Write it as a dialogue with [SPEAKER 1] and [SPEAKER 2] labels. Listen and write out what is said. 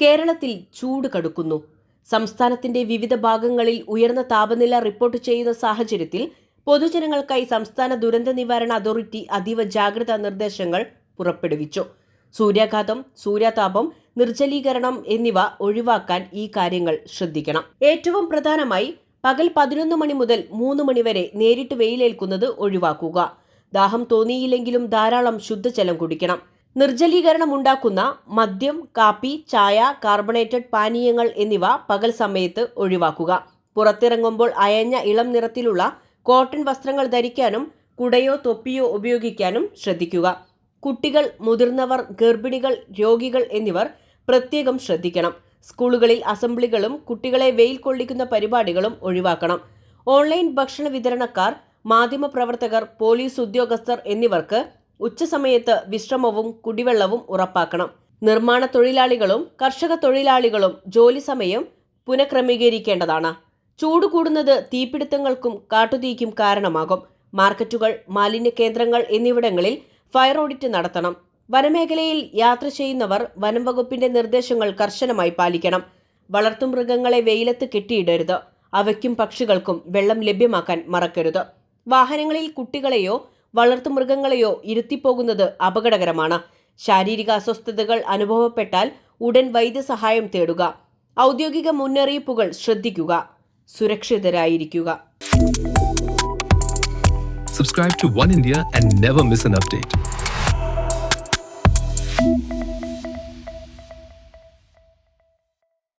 [SPEAKER 1] കേരളത്തിൽ ചൂട് കടുക്കുന്നു. സംസ്ഥാനത്തിന്റെ വിവിധ ഭാഗങ്ങളിൽ ഉയർന്ന താപനില റിപ്പോർട്ട് ചെയ്യുന്ന സാഹചര്യത്തിൽ പൊതുജനങ്ങൾക്കായി സംസ്ഥാന ദുരന്ത നിവാരണ അതോറിറ്റി അതീവ ജാഗ്രതാ നിർദ്ദേശങ്ങൾ പുറപ്പെടുവിച്ചു. സൂര്യാഘാതം സൂര്യാതാപം നിർജലീകരണം എന്നിവ ഒഴിവാക്കാൻ ഈ കാര്യങ്ങൾ ശ്രദ്ധിക്കണം. ഏറ്റവും പ്രധാനമായി പകൽ പതിനൊന്ന് മണി മുതൽ മൂന്ന് മണിവരെ നേരിട്ട് വെയിലേൽക്കുന്നത് ഒഴിവാക്കുക. ദാഹം തോന്നിയില്ലെങ്കിലും ധാരാളം ശുദ്ധജലം കുടിക്കണം. നിർജലീകരണം ഉണ്ടാക്കുന്ന മദ്യം കാപ്പി ചായ കാർബണേറ്റഡ് പാനീയങ്ങൾ എന്നിവ പകൽ സമയത്ത് ഒഴിവാക്കുക. പുറത്തിറങ്ങുമ്പോൾ അയഞ്ഞ ഇളം നിറത്തിലുള്ള കോട്ടൺ വസ്ത്രങ്ങൾ ധരിക്കാനും കുടയോ തൊപ്പിയോ ഉപയോഗിക്കാനും ശ്രദ്ധിക്കുക. കുട്ടികൾ മുതിർന്നവർ ഗർഭിണികൾ രോഗികൾ എന്നിവർ പ്രത്യേകം ശ്രദ്ധിക്കണം. സ്കൂളുകളിൽ അസംബ്ലികളും കുട്ടികളെ വെയിൽ കൊള്ളിക്കുന്ന പരിപാടികളും ഒഴിവാക്കണം. ഓൺലൈൻ ഭക്ഷണ വിതരണക്കാർ മാധ്യമപ്രവർത്തകർ പോലീസ് ഉദ്യോഗസ്ഥർ എന്നിവർക്ക് ഉച്ചസമയത്ത് വിശ്രമവും കുടിവെള്ളവും ഉറപ്പാക്കണം. നിർമ്മാണ തൊഴിലാളികളും കർഷക തൊഴിലാളികളും ജോലി സമയം പുനഃക്രമീകരിക്കേണ്ടതാണ്. ചൂട് കൂടുന്നത് തീപിടുത്തങ്ങൾക്കും കാട്ടുതീക്കും കാരണമാകും. മാർക്കറ്റുകൾ മാലിന്യ കേന്ദ്രങ്ങൾ എന്നിവിടങ്ങളിൽ ഫയർ ഓഡിറ്റ് നടത്തണം. വനമേഖലയിൽ യാത്ര ചെയ്യുന്നവർ വനം വകുപ്പിന്റെ നിർദ്ദേശങ്ങൾ കർശനമായി പാലിക്കണം. വളർത്തുമൃഗങ്ങളെ വെയിലത്ത് കെട്ടിയിടരുത്. അവയ്ക്കും പക്ഷികൾക്കും വെള്ളം ലഭ്യമാക്കാൻ മറക്കരുത്. വാഹനങ്ങളിൽ കുട്ടികളെയോ വളർത്തുമൃഗങ്ങളെയോ ഇരുത്തിപ്പോകുന്നത് അപകടകരമാണ്. ശാരീരിക അസ്വസ്ഥതകൾ അനുഭവപ്പെട്ടാൽ ഉടൻ വൈദ്യസഹായം തേടുക. ഔദ്യോഗിക മുന്നറിയിപ്പുകൾ ശ്രദ്ധിക്കുക. സുരക്ഷിതരായിരിക്കുക.
[SPEAKER 2] Subscribe to one India and never miss an update.